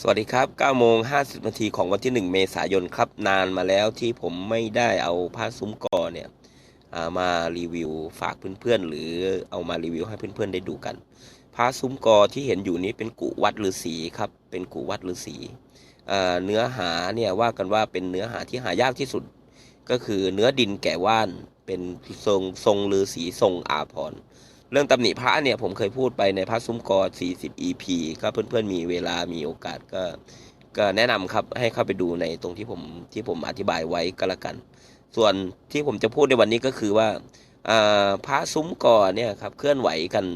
สวัสดีครับ9โมง50 นาทีของวันที่ 1 เมษายนครับ นานมาแล้วที่ผมไม่ได้เอาผ้าซุ้มกอเนี่ยามารีวิวฝากเพื่อนๆ หรือเอามารีวิวให้เพื่อนๆ ได้ดูกัน ผ้าซุ้มกอที่เห็นอยู่นี้เป็นกุวัดฤาษีครับ เป็นกุวัดฤาษีเนื้อหาเนี่ยว่ากันว่าเป็นเนื้อหาที่หายากที่สุด ก็คือเนื้อดินแก่ว่าน เป็นทรงทรงฤาษีทรงอาภรณ์ เรื่องตำหนิพระเนี่ยผมเคยพูดไปในพระซุ้มกอ40 EP ก็เพื่อนๆมีเวลามีโอกาสก็ก็แนะนำครับให้เข้าไปดูในตรงที่ผมที่ผมอธิบายไว้ก็แล้วกัน ส่วนที่ผมจะพูดในวันนี้ก็คือว่าพระซุ้มกอเนี่ยครับเคลื่อนไหวกัน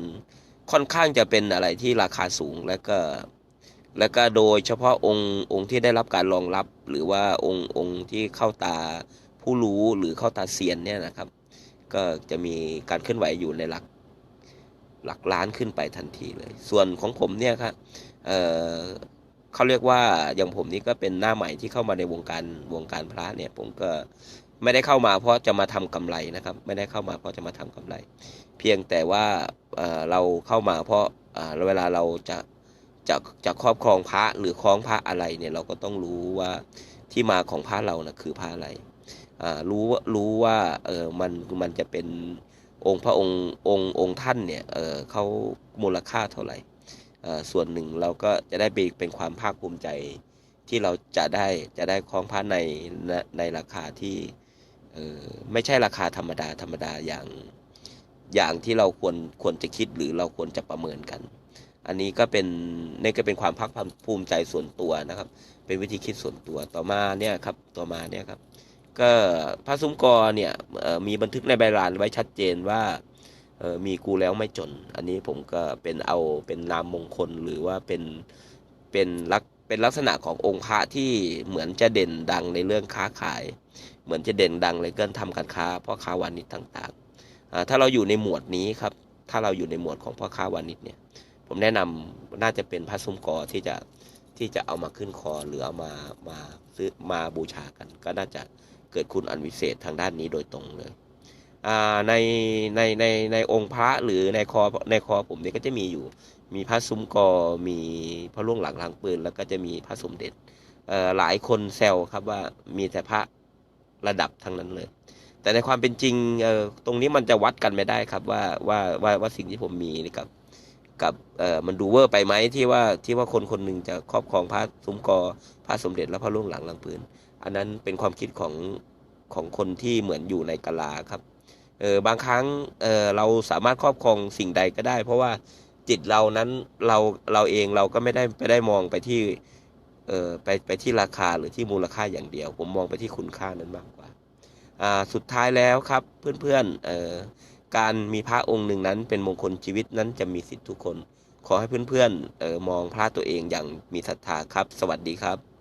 ค่อนข้างจะเป็นอะไรที่ราคาสูงแล้วก็แล้วก็โดยเฉพาะองค์องค์ที่ได้รับการรองรับ หรือว่าองค์องค์ที่เข้าตาผู้รู้หรือเข้าตาเซียนเนี่ยนะครับ ก็จะมีการเคลื่อนไหวอยู่ในหลัก หลักล้านขึ้นไปทันทีเลย ส่วนของผมเนี่ยครับเเขาเรียกว่าอย่างผมนี่ก็เป็นหน้าใหม่ที่เข้ามาในวงการวงการพระเนี่ย ผมก็ไม่ได้เข้ามาเพราะจะมาทำกำไรนะครับ ไม่ได้เข้ามาเพราะจะมาทำกำไร เพียงแต่ว่าเเราเข้ามาเพราะเเวลาเราจะจะจะครอบครองพระหรือคล้องพระอะไรเนี่ยเราก็ต้องรู้ว่าที่มาของพระเรานะคือพระอะไรรู้ว่ารู้ว่าเออมันมันจะเป็น องค์พระองค์องค์องค์ท่านเนี่ยเออเขามูลค่าเท่าไหร่ส่วนหนึ่งเราก็จะได้เป็นเป็นความภาคภูมิใจที่เราจะได้จะได้คล้องพระในในในราคาที่เออไม่ใช่ราคาธรรมดาธรรมดาอย่างอย่างที่เราควรควรจะคิดหรือเราควรจะประเมินกัน อันนี้ก็เป็นนี่ก็เป็นความภาคภูมิใจส่วนตัวนะครับ เป็นวิธีคิดส่วนตัวต่อมาเนี่ยครับต่อมาเนี่ยครับ ก็พระซุ้มกอเนี่ยมีบันทึกในใบลานไว้ชัดเจนว่ามีกูแล้วไม่จน อันนี้ผมก็เป็นเอาเป็นนามมงคลหรือว่าเป็นเป็นลักเป็นลักษณะขององค์พระที่เหมือนจะเด่นดังในเรื่องค้าขาย เหมือนจะเด่นดังในเรื่องทำการค้าพ่อค้าวานิชต่างๆถ้าเราอยู่ในหมวดนี้ครับถ้าเราอยู่ในหมวดของพ่อค้าวานิชเนี่ยผมแนะนำน่าจะเป็นพระซุ้มกอที่จะที่จะเอามาขึ้นคอหรือเอามามาซื้อมาบูชากัน ก็น่าจะ เกิดคุณอันวิเศษทางด้านนี้โดยตรงเลยในในในในองค์พระหรือในคอในคอผมเนี่ยก็จะมีอยู่ มีพระซุ้มกอมีพระล่วงหลังลางปืน แล้วก็จะมีพระสมเด็จหลายคนแซวครับว่ามีแต่พระระดับทั้งนั้นเลย แต่ในความเป็นจริงตรงนี้มันจะวัดกันไม่ได้ครับว่าว่าว่าว่าสิ่งที่ผมมีนี่กับ กับเออมันดูเวอร์ไปไหมที่ว่าที่ว่าคนคนหนึ่งจะครอบครองพระซุ้มกอพระสมเด็จและพระล่วงหลังลางปืน อันนั้นเป็นความคิดของของคนที่เหมือนอยู่ในกะลาครับเออบางครั้งเออเราสามารถครอบครองสิ่งใดก็ได้ เพราะว่าจิตเรานั้นเราเราเองเราก็ไม่ได้ไม่ได้มองไปที่เออไปไปที่ราคาหรือที่มูลค่าอย่างเดียว ผมมองไปที่คุณค่านั้นมากกว่าอ่าสุดท้ายแล้วครับเพื่อนๆเออ การมีพระองค์หนึ่งนั้น เป็นมงคลชีวิตนั้นจะมีสิทธิ์ทุกคน ขอให้เพื่อนๆเออมองพระตัวเองอย่างมีศรัทธาครับ สวัสดีครับ